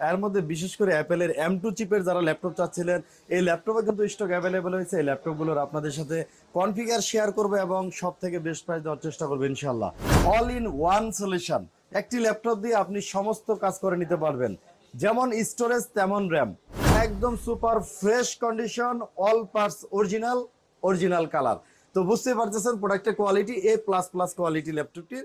এর মধ্যে বিশেষ করে অ্যাপেলের এম টু চিপের যারা ল্যাপটপ চাচ্ছিলেন, এই ল্যাপটপে কিন্তু স্টক অ্যাভেলেবেল হয়েছে। এই ল্যাপটপগুলোর আপনাদের সাথে কনফিগার শেয়ার করবে এবং সব থেকে বেস্ট প্রাইস দেওয়ার চেষ্টা করবে ইনশাল্লাহ অল ইন ওয়ান সলিউশন একটি ল্যাপটপ দিয়ে আপনি সমস্ত কাজ করে নিতে পারবেন। যেমন স্টোরেজ তেমন র্যাম একদম super fresh condition all parts original original colour তো বুঝতে পারতেছেন প্রোডাক্টের quality A plus plus quality ল্যাপটপটির।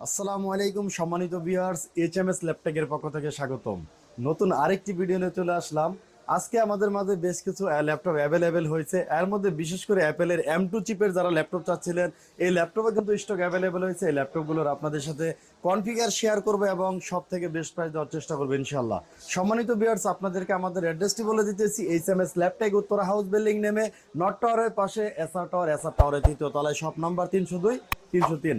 আসসালামু আলাইকুম সম্মানিত ভিউয়ার্স এইচ এম এস ল্যাপটপের পক্ষ থেকে স্বাগতম। নতুন আরেকটি ভিডিও নিয়ে চলে আসলাম। আজকে আমাদের মাঝে বেশ কিছু ল্যাপটপ অ্যাভেলেবেল হয়েছে। এর মধ্যে বিশেষ করে অ্যাপেলের এম টু চিপের যারা ল্যাপটপ চাচ্ছিলেন, এই ল্যাপটপে কিন্তু স্টক অ্যাভেলেবেল হয়েছে। এই ল্যাপটপগুলোর আপনাদের সাথে কনফিগার শেয়ার করবে এবং সব থেকে বেস্ট প্রাইস দেওয়ার চেষ্টা করবে ইনশাল্লাহ সম্মানিত ভিউয়ার্স আপনাদেরকে আমাদের অ্যাড্রেসটি বলে দিতেছি। H M S Laptech Uttara house building নেমে নর্থ টাওয়ারের পাশে এসআর টাওয়ার এসআর টাওয়ারের তৃতীয় তলায় শপ নাম্বার তিনশো দুই, তিনশো তিন।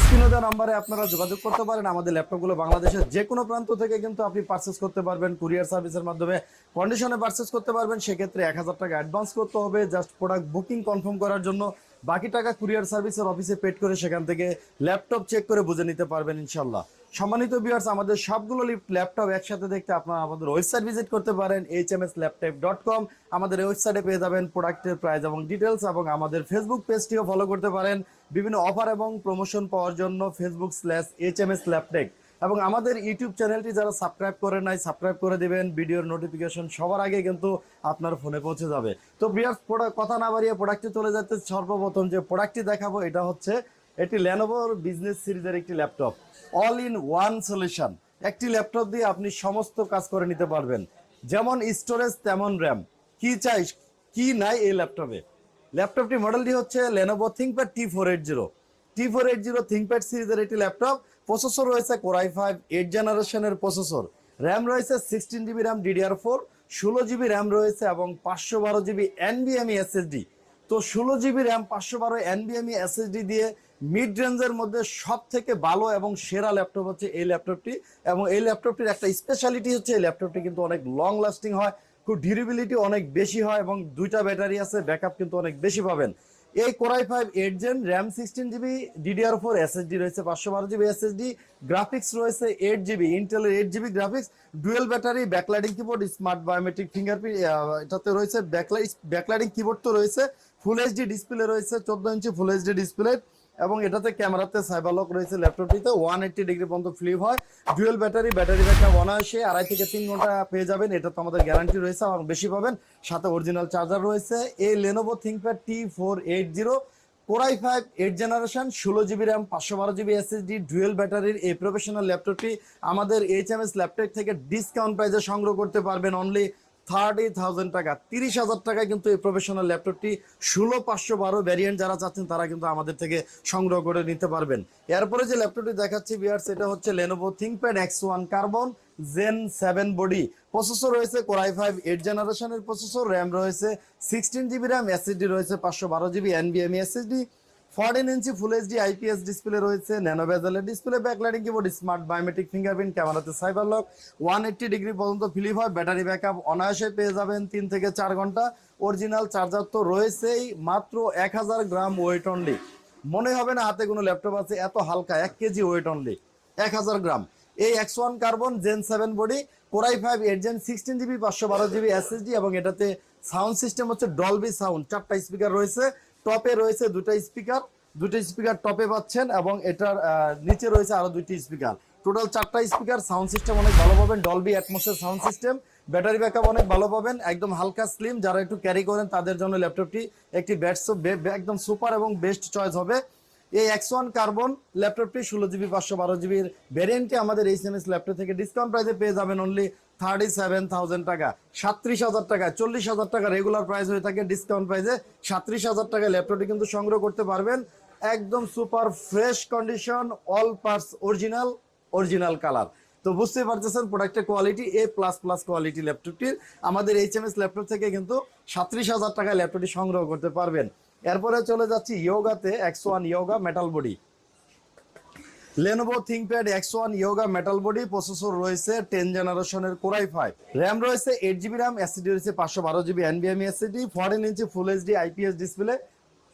স্ক্রিনে দেওয়া নাম্বারে আপনারা যোগাযোগ করতে পারেন। আমাদের ল্যাপটপগুলো বাংলাদেশের যে কোনো প্রান্ত থেকে কিন্তু আপনি পারচেস করতে পারবেন। কুরিয়ার সার্ভিসের মাধ্যমে কন্ডিশনে পারচেস করতে পারবেন। সেক্ষেত্রে এক হাজার টাকা অ্যাডভান্স করতে হবে। জাস্ট প্রোডাক্ট বুকিং কনফার্ম করার জন্য বাকি টাকা কুরিয়ার সার্ভিসের অফিসে পেড করে সেখান থেকে ল্যাপটপ চেক করে বুঝে নিতে পারবেন ইনশাল্লাহ সম্মানিত ভিউয়ার্স আমাদের সবগুলো ল্যাপটপ একসাথে দেখতে আপনারা আমাদের ওয়েবসাইট ভিজিট করতে পারেন H M S laptop dot com আমাদের ওয়েবসাইটে পেয়ে যাবেন প্রোডাক্টের প্রাইস এবং ডিটেলস এবং আমাদের ফেসবুক পেজটিও ফলো করতে পারেন। বিভিন্ন অফার এবং প্রমোশন পাওয়ার জন্য Facebook slash H M S Laptech এবং আমাদের ইউটিউব চ্যানেলটি যারা সাবস্ক্রাইব করে নাই সাবস্ক্রাইব করে দিবেন ভিডিওর নোটিফিকেশন সবার আগে কিন্তু আপনার ফোনে পৌঁছে যাবে। তো বিয়ার্স কথা না বাড়িয়ে প্রোডাক্টে চলে যাচ্ছে। সর্বপ্রথম যে প্রোডাক্টটি দেখাবো, এটা হচ্ছে এটি ল্যানোভোর বিজনেস সিরিজের একটি laptop all in one solution একটি ল্যাপটপ দিয়ে আপনি সমস্ত কাজ করে নিতে পারবেন। যেমন স্টোরেজ তেমন র্যাম কি চাই, কি নাই এই ল্যাপটপে ল্যাপটপটি মডেলটি হচ্ছে Lenovo ThinkPad T four eight zero T four eight zero ThinkPad সিরিজের একটি ল্যাপটপ প্রসেসর রয়েছে কোরাই ফাইভ এইট জেনারেশনের প্রসেসর র্যাম রয়েছে sixteen GB RAM DDR four ষোলো জিবি র্যাম রয়েছে এবং পাঁচশো বারো জিবি এনবিএমই এসএসডি তো ষোলো জিবি র্যাম পাঁচশো বারো এনবিএমই এসএসডি দিয়ে মিড রেঞ্জের মধ্যে সব থেকে ভালো এবং সেরা ল্যাপটপ হচ্ছে এই ল্যাপটপটি এবং এই ল্যাপটপটির একটা স্পেশালিটি হচ্ছে এই ল্যাপটপটি কিন্তু অনেক লং লাস্টিং হয়, খুব ডিউরেবিলিটি অনেক বেশি হয় এবং দুইটা ব্যাটারি আছে ব্যাকআপ কিন্তু অনেক বেশি পাবেন। এই core i five eight gen RAM sixteen GB DDR four SSD রয়েছে, পাঁচশো বারো জিবি এসএসডি গ্রাফিক্স রয়েছে এইট জিবি ইন্টেলের eight GB graphics dual battery backlighting keyboard smart biometric fingerprint এটাতে রয়েছে ব্যাকলাইট ব্যাকলাইডিং কিবোর্ড তো রয়েছে ফুল এইচডি ডিসপ্লে রয়েছে, চোদ্দ ইঞ্চি ফুল এইচডি ডিসপ্লে এবং এটাতে ক্যামেরাতে সাইবার লক রয়েছে ল্যাপটপটিতে। ওয়ান এইট্টি ডিগ্রি পর্যন্ত ফ্লিপ হয়। ডুয়েল ব্যাটারি ব্যাটারি ব্যাকআপ অনায়াসে আড়াই থেকে তিন ঘণ্টা পেয়ে যাবেন। এটা তো আমাদের গ্যারান্টি রয়েছে এবং বেশি পাবেন। সাথে অরিজিনাল চার্জার রয়েছে। এই Lenovo ThinkPad T four eight zero core i five eight generation ষোলো জিবি র্যাম পাঁচশো বারো জিবি এসএসডি ডুয়েল ব্যাটারির এই প্রফেশনাল ল্যাপটপটি আমাদের এইচ এম এস ল্যাপটপ থেকে ডিসকাউন্ট প্রাইসে সংগ্রহ করতে পারবেন অনলি থার্টি থাউজেন্ড টাকা, তিরিশ হাজার টাকায় কিন্তু এই প্রফেশনাল ল্যাপটপটি ষোলো পাঁচশো বারো ভ্যারিয়েন্ট যারা চাচ্ছেন, তারা কিন্তু আমাদের থেকে সংগ্রহ করে নিতে পারবেন। এরপরে যে ল্যাপটপটি দেখাচ্ছি বিয়ার্স এটা হচ্ছে Lenovo ThinkPad X one carbon gen seven body processor রয়েছে কোরাই ফাইভ এইট জেনারেশনের প্রসেসর র্যাম রয়েছে সিক্সটিন জিবি র্যাম এসএসডি রয়েছে পাঁচশো বারো GB এনবিএমই SSD fourteen inch full HD IPS display রয়েছে nano বেজালের display backlighting keyboard smart biometric fingerprint ক্যামেরাতে cyber lock one eighty degree পর্যন্ত flip হয় ব্যাটারি ব্যাকআপ অনায়াসে পেয়ে যাবেন তিন থেকে চার ঘণ্টা। অরিজিনাল চার্জার তো রয়েছেই, মাত্র এক হাজার গ্রাম ওয়েট অনলি মনে হবে না হাতে কোনো ল্যাপটপ আছে, এত হালকা, এক কেজি ওয়েট অনলি এক হাজার গ্রাম। এই X one carbon gen seven body core i five eight gen sixteen GB পাঁচশো বারো জিবি এসএসডি এবং এটাতে সাউন্ড সিস্টেম হচ্ছে ডলবি সাউন্ড চারটা স্পিকার রয়েছে। টপে রয়েছে দুটো স্পিকার দুটো স্পিকার টপে পাচ্ছেন এবং এটার নিচে রয়েছে আরও দুইটি স্পিকার। টোটাল চারটা স্পিকার সাউন্ড সিস্টেম অনেক ভালো পাবেন ডলবি অ্যাটমসের সাউন্ড সিস্টেম ব্যাটারি ব্যাকআপ অনেক ভালো পাবেন, একদম হালকা স্লিম যারা একটু ক্যারি করেন তাদের জন্য ল্যাপটপটি একটি ব্যাটস একদম সুপার এবং বেস্ট চয়েস হবে। এই এক্স ওয়ান কার্বন ল্যাপটপটি ষোলো জিবি পাঁচশো বারো জিবির ভ্যারিয়েন্টটি আমাদের এইচ এম এস ল্যাপটপ থেকে ডিসকাউন্ট প্রাইসে পেয়ে যাবেন অনলি থার্টি সেভেন থাউজেন্ড টাকা সাত্রিশ হাজার টাকা, চল্লিশ হাজার টাকা রেগুলার প্রাইস হয়ে থাকে ডিসকাউন্ট প্রাইসে সাত্রিশ হাজার টাকা ল্যাপটপটি কিন্তু সংগ্রহ করতে পারবেন। একদম super fresh condition all parts original original colour তো বুঝতেই পারতেছেন প্রোডাক্টের quality A plus plus quality ল্যাপটপটির আমাদের এইচ এম এস ল্যাপটপ থেকে কিন্তু সাত্রিশ হাজার টাকায় ল্যাপটপটি সংগ্রহ করতে পারবেন। এরপরে চলে যাচ্ছি ইয়োগাতে X one Yoga metal body Lenovo ThinkPad X one Yoga metal body processor রয়েছে টেন জেনারেশনের কোরাই ফাইভ র্যাম রয়েছে এইট জিবি র্যাম এসিডি রয়েছে পাঁচশো বারো GB এনবিএমই SSD fourteen inch full HD IPS display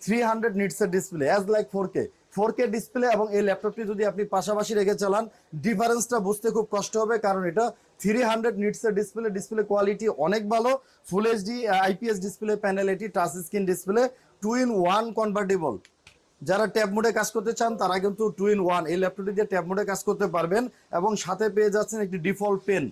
three hundred নিটসের display as like four K four K display এবং এই ল্যাপটপটি যদি আপনি পাশাপাশি রেখে চালান ডিফারেন্সটা বুঝতে খুব কষ্ট হবে কারণ এটা থ্রি হান্ড্রেড নিটসের ডিসপ্লে ডিসপ্লে কোয়ালিটি অনেক ভালো। Full HD IPS display panel এটি touch screen display two in one convertible যারা ট্যাব মোডে কাজ করতে চান, তারা কিন্তু টু ইন ওয়ান এই ল্যাপটপটি দিয়ে ট্যাব মোডে কাজ করতে পারবেন এবং সাথে পেয়ে যাচ্ছেন একটি ডিফল্ট পেন।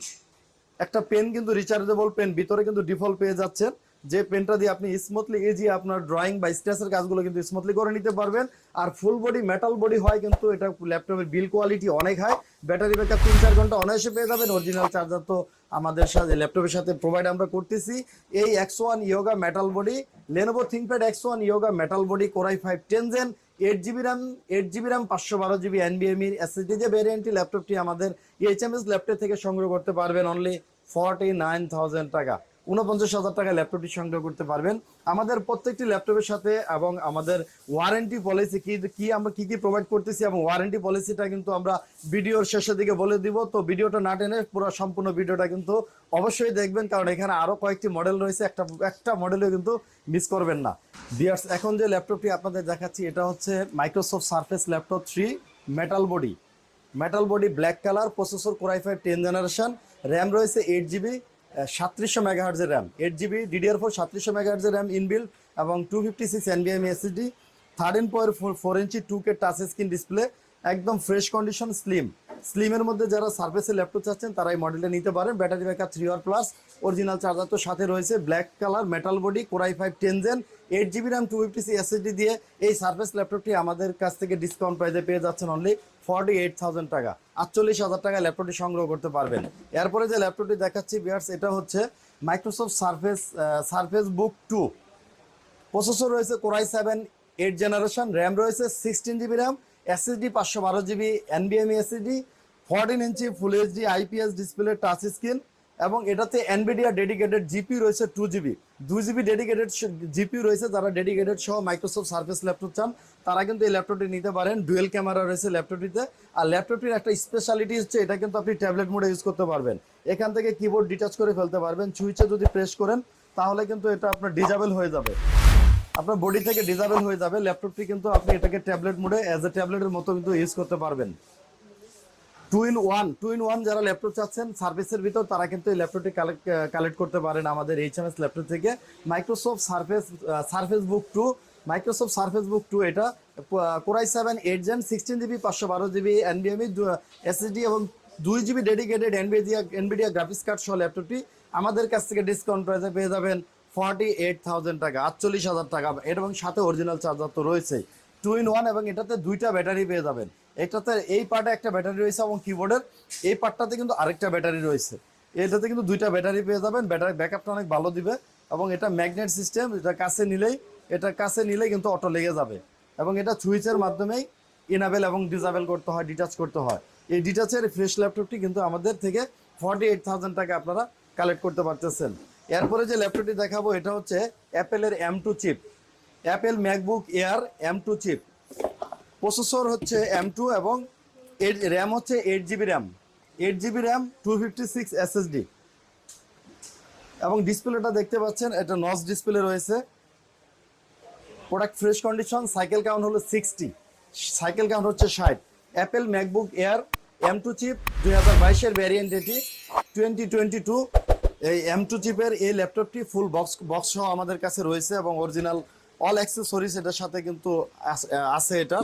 একটা পেন কিন্তু রিচার্জেবল পেন, ভিতরে কিন্তু ডিফল্ট পেয়ে যাচ্ছেন। যে পেনটা দিয়ে আপনি স্মুথলি ইজি আপনার ড্রয়িং বা স্ট্রেসের কাজগুলো কিন্তু স্মুথলি করে নিতে পারবেন। আর ফুল বডি মেটাল বডি হয় কিন্তু এটা ল্যাপটপের বিল কোয়ালিটি অনেক হাই ব্যাটারি ব্যাকআপ তিন চার ঘণ্টা অনায়াসে পেয়ে যাবেন। অরিজিনাল চার্জার তো আমাদের সাথে ল্যাপটপের সাথে প্রোভাইড আমরা করতেছি। এই X one Yoga metal body Lenovo ThinkPad X one Yoga metal body core i five ten gen eight GB RAM eight GB RAM পাঁচশো বারো জিবি এনবিএমই এসএসডি যে ভ্যারিয়েন্টটি ল্যাপটপটি আমাদের এইচএমএস ল্যাপটপ থেকে সংগ্রহ করতে পারবেন অনলি ফর্টি নাইন থাউজেন্ড টাকা। উনপঞ্চাশ হাজার টাকা ল্যাপটপটি সংগ্রহ করতে পারবেন। আমাদের প্রত্যেকটি ল্যাপটপের সাথে এবং আমাদের ওয়ারেন্টি পলিসি কি কি আমরা কি কি প্রোভাইড করতেছি এবং ওয়ারেন্টি পলিসিটা কিন্তু আমরা ভিডিওর শেষের দিকে বলে দিব। তো ভিডিওটা না টেনে পুরো সম্পূর্ণ ভিডিওটা কিন্তু অবশ্যই দেখবেন, কারণ এখানে আরও কয়েকটি মডেল রয়েছে। একটা একটা মডেলও কিন্তু মিস করবেন না। বিয়ার্স এখন যে ল্যাপটপটি আপনাদের দেখাচ্ছি, এটা হচ্ছে Microsoft Surface laptop three metal body metal body black colour processor core i five ten generation RAM রয়েছে এইট জিবি সাতত্রিশশো মেগাহার্জের RAM eight GB DDR four সাতত্রিশশো মেগাহার্জের র্যাম ইনবিল এবং two fifty six এনবিএম third thirteen point four inch two K touch screen display একদম fresh condition slim স্লিমের মধ্যে যারা সার্ফেসের laptop চাচ্ছেন, তারা এই মডেলটা নিতে পারেন। ব্যাটারি ব্যাকআপ থ্রি আর প্লাস অরিজিনাল চার্জার তো সাথে রয়েছে black colour metal body core i five ten gen eight GB RAM two fifty six SSD দিয়ে এই সার্ফেস ল্যাপটপটি আমাদের কাছ থেকে ডিসকাউন্ট প্রাইসে পেয়ে যাচ্ছেন অনলি ফর্টি এইট থাউজেন্ড টাকা। আটচল্লিশ হাজার টাকা ল্যাপটপটি সংগ্রহ করতে পারবেন। এরপরে যে ল্যাপটপটি দেখাচ্ছি বিয়ার্স এটা হচ্ছে Microsoft Surface Surface Book two processor রয়েছে core i seven eight generation RAM রয়েছে সিক্সটিন জিবি র্যাম এসএসডি পাঁচশো বারো GB এনবিএমই SSD fourteen inch, full HD IPS display, touch screen এবং এটাতে এনবিডিয়া ডেডিকেটেড জিপি রয়েছে টু জিবি দুই GB dedicated GPU রয়েছে, যারা ডেডিকেটেড সহ মাইক্রোসফট সার্ফেস ল্যাপটপ চান, তারা কিন্তু এই ল্যাপটপটি নিতে পারেন। ডুয়েল ক্যামেরা রয়েছে ল্যাপটপটিতে আর ল্যাপটপটির একটা স্পেশালিটি হচ্ছে, এটা কিন্তু আপনি ট্যাবলেট মোডে ইউজ করতে পারবেন। এখান থেকে কিবোর্ড ডিটাচ করে ফেলতে পারবেন। সুইচে যদি প্রেস করেন, তাহলে কিন্তু এটা আপনার ডিজাবেল হয়ে যাবে। আপনার বডি থেকে ডিজাবেল হয়ে যাবে। ল্যাপটপটি কিন্তু আপনি এটাকে ট্যাবলেট মোডে অ্যাজ এ ট্যাবলেটের মতো কিন্তু ইউজ করতে পারবেন। Two in one, two in one যারা ল্যাপটপ চাচ্ছেন, সার্ভিসের ভিতর তারা কিন্তু এই ল্যাপটপটি কালেক্ট কালেক্ট করতে পারেন আমাদের এইচ এম এস ল্যাপটপ থেকে। Microsoft Surface Surface Book two Microsoft Surface Book two এটা core i seven eight gen sixteen GB পাঁচশো বারো জিবি এনবিএমই এসএসডি এবং দুই GB dedicated Nvidia Nvidia graphics card সহ ল্যাপটপটি আমাদের কাছ থেকে ডিসকাউন্ট প্রাইসে পেয়ে যাবেন ফর্টি এইট থাউজেন্ড টাকা, আটচল্লিশ হাজার টাকা, এবং সাথে অরিজিনাল চার্জার তো রয়েছে টু ইন ওয়ান এবং এটাতে দুইটা ব্যাটারি পেয়ে যাবেন। এটাতে এই পার্টে একটা ব্যাটারি রয়েছে এবং কিবোর্ডের এই পার্টটাতে কিন্তু আরেকটা ব্যাটারি রয়েছে। এটাতে কিন্তু দুইটা ব্যাটারি পেয়ে যাবেন। ব্যাটারি ব্যাকআপটা অনেক ভালো দিবে এবং এটা ম্যাগনেট সিস্টেম এটা কাছে নিলেই, এটা কাছে নিলেই কিন্তু অটো লেগে যাবে। এবং এটা সুইচের মাধ্যমেই ইনাবেল এবং ডিজাবেল করতে হয় ডিটাচ করতে হয়। এই ডিটাচের ফ্রেশ ল্যাপটপটি কিন্তু আমাদের থেকে ফর্টি এইট থাউজেন্ড টাকা আপনারা কালেক্ট করতে পারতেছেন। এরপরে যে ল্যাপটপটি দেখাবো, এটা হচ্ছে অ্যাপেলের M two chip Apple MacBook Air M two chip processor হচ্ছে এম টু এবং র্যাম হচ্ছে eight GB RAM eight GB RAM two fifty six এবং ডিসপ্লেটা দেখতে পাচ্ছেন, এটা নস ডিসপ্লে রয়েছে। Product fresh condition cycle count হলো সিক্সটি সাইকেল কাউন্ট হচ্ছে ষাট। Apple MacBook Air M two chip দুই হাজার বাইশের ভ্যারিয়েন্ট এটি। টোয়েন্টি টোয়েন্টি টু এই এম টু চিপের এই ল্যাপটপটি ফুল বক্স বক্স সহ আমাদের কাছে রয়েছে এবং অরিজিনাল অল অ্যাক্সেসরিজ এটার সাথে কিন্তু আছে এটা।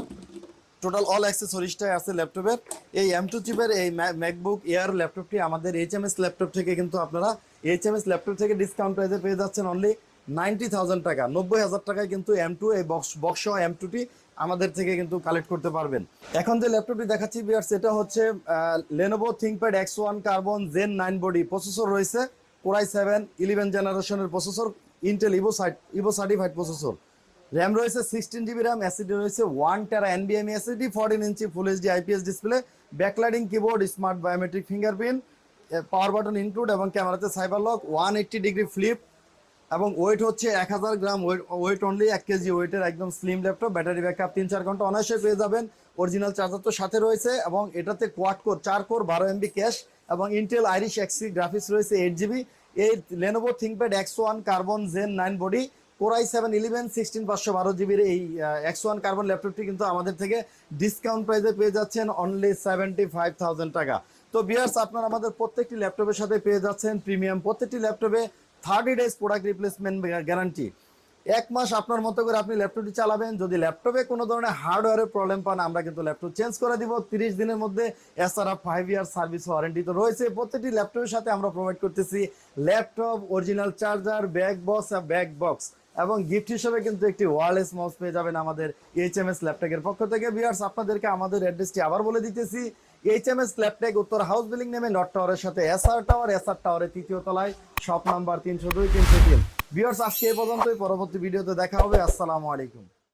টোটাল অল অ্যাক্সেসরিজটাই আছে ল্যাপটপের। এই এম টু চিপের এই ম্যাকবুক এয়ার ল্যাপটপটি আমাদের এইচ এম এস ল্যাপটপ থেকে কিন্তু আপনারা এইচ এম এস ল্যাপটপ থেকে ডিসকাউন্ট প্রাইসে পেয়ে যাচ্ছেন অনলি নাইনটি থাউজেন্ড টাকা। নব্বই হাজার টাকায় কিন্তু এম টু এই বক্স বক্স এম টুটি আমাদের থেকে কিন্তু কালেক্ট করতে পারবেন। এখন যে ল্যাপটপটি দেখাচ্ছি বিয়ার সেটা হচ্ছে Lenovo ThinkPad X one carbon gen nine body processor রয়েছে। কোরাই সেভেন ইলেভেন জেনারেশনের processor Intel Evo site Evo certified processor RAM রয়েছে সিক্সটিন জিবি র্যাম এসিডি রয়েছে one tera এনবিএমই SSD fourteen inch full HD IPS display backlighting keyboard smart biometric fingerprint power button include এবং ক্যামেরাতে cyber lock one eighty degree flip এবং weight হচ্ছে এক হাজার gram weight weight only এক KG ওয়েটের একদম স্লিম ল্যাপটপ ব্যাটারি ব্যাকআপ তিন চার ঘণ্টা অনায়াসে পেয়ে যাবেন। অরিজিনাল চার্জার তো সাথে রয়েছে এবং এটাতে কোয়াড কোর চার কোর বারো এমবি ক্যাশ এবং ইন্টেল আইরিশ এক্সি গ্রাফিক্স রয়েছে এইট জিবি এই Lenovo ThinkPad X one carbon gen nine body core i seven eleven sixteen পাঁচশো বারো জিবির এই এক্স ওয়ান কার্বন ল্যাপটপটি কিন্তু আমাদের থেকে ডিসকাউন্ট প্রাইসে পেয়ে যাচ্ছেন অনলি সেভেন্টি ফাইভ থাউজেন্ড টাকা। তো বিয়ার্স আপনারা আমাদের প্রত্যেকটি ল্যাপটপের সাথে পেয়ে যাচ্ছেন প্রিমিয়াম প্রত্যেকটি ল্যাপটপে thirty days product replacement guarantee এক মাস আপনার মতো করে আপনি ল্যাপটপটি চালাবেন। যদি ল্যাপটপে কোনো ধরনের হার্ডওয়্যারের প্রবলেম পান, আমরা কিন্তু ল্যাপটপ চেঞ্জ করে দিব। তিরিশ দিনের মধ্যে এছাড়া ফাইভ ইয়ার সার্ভিস ওয়ারেন্টি তো রয়েছে। প্রত্যেকটি ল্যাপটপের সাথে আমরা প্রোভাইড করতেছি laptop original charger back box back box এবং গিফট হিসেবে কিন্তু একটি ওয়ারলেস মাউস পেয়ে যাবেন আমাদের এইচ এম এস ল্যাপটপের পক্ষ থেকে। বিয়ার্স আপনাদেরকে আমাদের অ্যাড্রেসটি আবার বলে দিতেছি। এইচ এম এস ল্যাপটেক উত্তর হাউস বিল্ডিং নেমে নট টাওয়ারের সাথে এসআর টাওয়ার এসআর টাওয়ারের তৃতীয় তলায় শপ নাম্বার তিনশো দুই, তিনশো তিন। আজকে এই পর্যন্তই। পরবর্তী ভিডিওতে দেখা হবে। আসসালামু আলাইকুম।